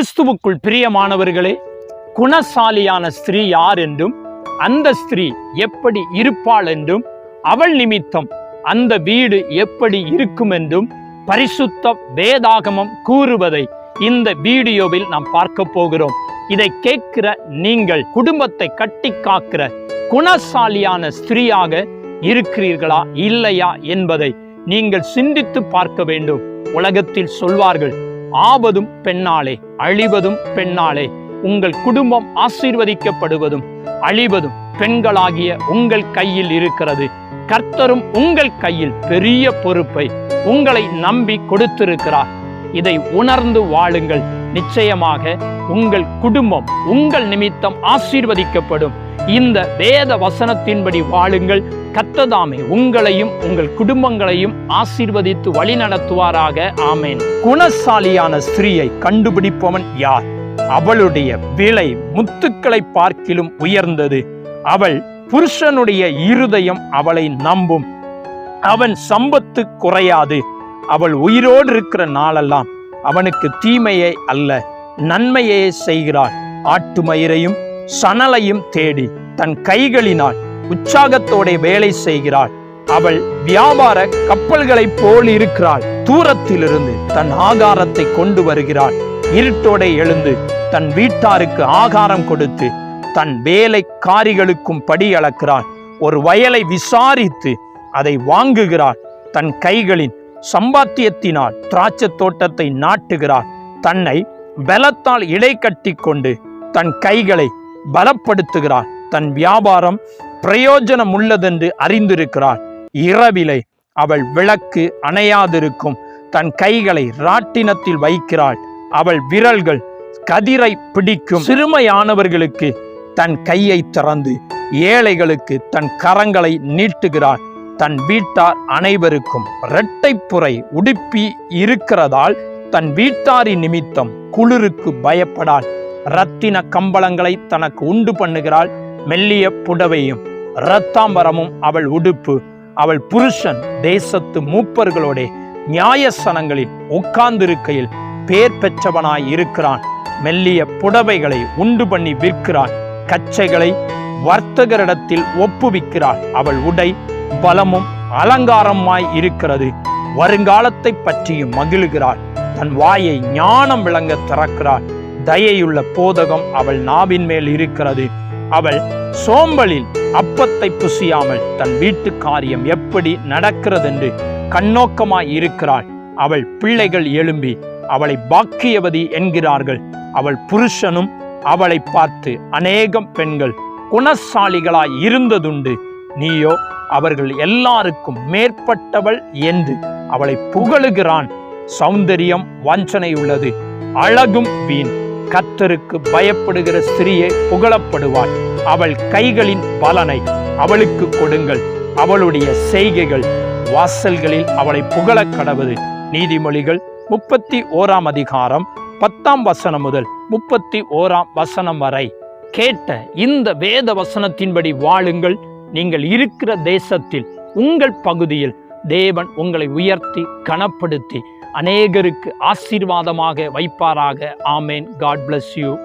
கிறிஸ்துவுக்குள் பிரியமானவர்களே குணசாலியான ஸ்திரீ யார் என்றும் அந்த ஸ்திரீ எப்படி இருப்பாள் என்றும் அவள் நிமித்தம் அந்த வீடு எப்படி இருக்கும் என்றும் பரிசுத்த வேதாகமம் கூறுவதை இந்த வீடியோவில் நாம் பார்க்க போகிறோம். இதை கேட்கிற நீங்கள் குடும்பத்தை கட்டி காக்கிற குணசாலியான ஸ்திரீயாக இருக்கிறீர்களா இல்லையா என்பதை நீங்கள் சிந்தித்து பார்க்க வேண்டும். உலகத்தில் சொல்வார்கள் ஆபதும் பெண்ணாலே அழிவதும் பெண்ணாலே உங்கள் குடும்பம் ஆசீர்வதிக்கப்படுவதும் அழிவதும் பெண்களாகிய உங்கள் கையில் இருக்கிறது. கர்த்தரும் உங்கள் கையில் பெரிய பொறுப்பை உங்களை நம்பி கொடுத்திருக்கிறார். இதை உணர்ந்து வாழுங்கள். நிச்சயமாக உங்கள் குடும்பம் உங்கள் நிமித்தம் ஆசீர்வதிக்கப்படும். இந்த வேத வசனத்தின்படி வாழுங்கள். கத்ததாமே உங்களையும் உங்கள் குடும்பங்களையும் ஆசீர்வதித்து வழி நடத்துவாராக. ஆமேன். குணசாலியான ஸ்திரீயை கண்டுபிடிப்பவன் யார்? அவளுடைய விலை முத்துக்களை பார்க்கிலும் உயர்ந்தது. அவள் புருஷனுடைய இருதயம் அவளை நம்பும். அவன் சம்பத்து குறையாது. அவள் உயிரோடு இருக்கிற நாளெல்லாம் அவனுக்கு தீமையை அல்ல நன்மையே செய்கிறாள். ஆட்டு மயிரையும் சணலையும் தேடி தன் கைகளினால் உற்சாகத்தோட வேலை செய்கிறாள். அவள் வியாபார கப்பல்களைப் போல் இருக்கிறாள். தூரத்திலிருந்து தன் ஆகாரத்தை கொண்டு வருகிறாள். இருட்டோட எழுந்து தன் வீட்டாருக்கு ஆகாரம் கொடுத்து தன் வேலைக்காரிகளுக்கும் படி அளக்கிறாள். ஒரு வயலை விசாரித்து அதை வாங்குகிறாள். தன் கைகளின் சம்பாத்தியத்தினால் திராட்சை தோட்டத்தை நாட்டுகிறாள். தன்னை பலத்தால் இடை கட்டி கொண்டு தன் கைகளை பலப்படுத்துகிறாள். தன் வியாபாரம் பிரயோஜனம் உள்ளதென்று அறிந்திருக்கிறாள். இரவிலை அவள் விளக்கு அணையாதிருக்கும். தன் கைகளை ராட்டினத்தில் வைக்கிறாள். அவள் விரல்கள் கதிரை பிடிக்கும். சிறுமையானவர்களுக்கு தன் கையை திறந்து ஏழைகளுக்கு தன் கரங்களை நீட்டுகிறாள். தன் வீட்டார் அனைவருக்கும் இரட்டைப்புறை உடுப்பி இருக்கிறதால் தன் வீட்டாரின் நிமித்தம் குளிருக்கு பயப்படாள். இரத்தின கம்பளங்களை தனக்கு உண்டு பண்ணுகிறாள். மெல்லிய புடவையும் இரத்தாம்பரமும் அவள் உடுப்பு. அவள் புருஷன் தேசத்து மூப்பர்களோட நியாயசனங்களில் உட்கார்ந்திருக்கையில் பேர் பெற்றவனாய் இருக்கிறான். மெல்லிய புடவைகளை உண்டு பண்ணி விற்கிறான். கச்சைகளை வர்த்தகரிடத்தில் ஒப்புவிக்கிறாள். அவள் உடை பலமும் அலங்காரமாய் இருக்கிறது. வருங்காலத்தை பற்றியும் மகிழுகிறாள். தன் வாயை ஞானம் விளங்க திறக்கிறாள். தயையுள்ள போதகம் அவள் நாவின் மேல் இருக்கிறது. அவள் சோம்பலில் அப்பத்தை புசியாமல் தன் வீட்டு காரியம் எப்படி நடக்கிறது என்று கண்ணோக்கமாய் இருக்கிறாள். அவள் பிள்ளைகள் எழும்பி அவளை பாக்கியவதி என்கிறார்கள். அவள் புருஷனும் அவளை பார்த்து அநேகம் பெண்கள் குணசாலிகளாய் இருந்ததுண்டு. நீயோ அவர்கள் எல்லாருக்கும் மேற்பட்டவள் என்று. அவளை புகழுகிறான். சௌந்தரியம் வஞ்சனை உள்ளது அழகும் வீண். கத்தருக்கு பயப்படுகிற ஸ்திரியை புகழப்படுவாள் அவள் கைகளின் பலனை அவளுக்கு கொடுங்கள். அவளுடைய செய்கைகள் வாசல்களில் அவளை புகழக் கடவுது. நீதிமொழிகள் முப்பத்தி ஓராம் அதிகாரம் பத்தாம் வசனம் முதல் முப்பத்தி ஓராம் வசனம் வரை கேட்ட இந்த வேத வசனத்தின்படி வாழுங்கள். நீங்கள் இருக்கிற தேசத்தில் உங்கள் பகுதியில் தேவன் உங்களை உயர்த்தி கனப்படுத்தி அநேகருக்கு ஆசீர்வாதமாக வைப்பாராக. ஆமேன். God bless you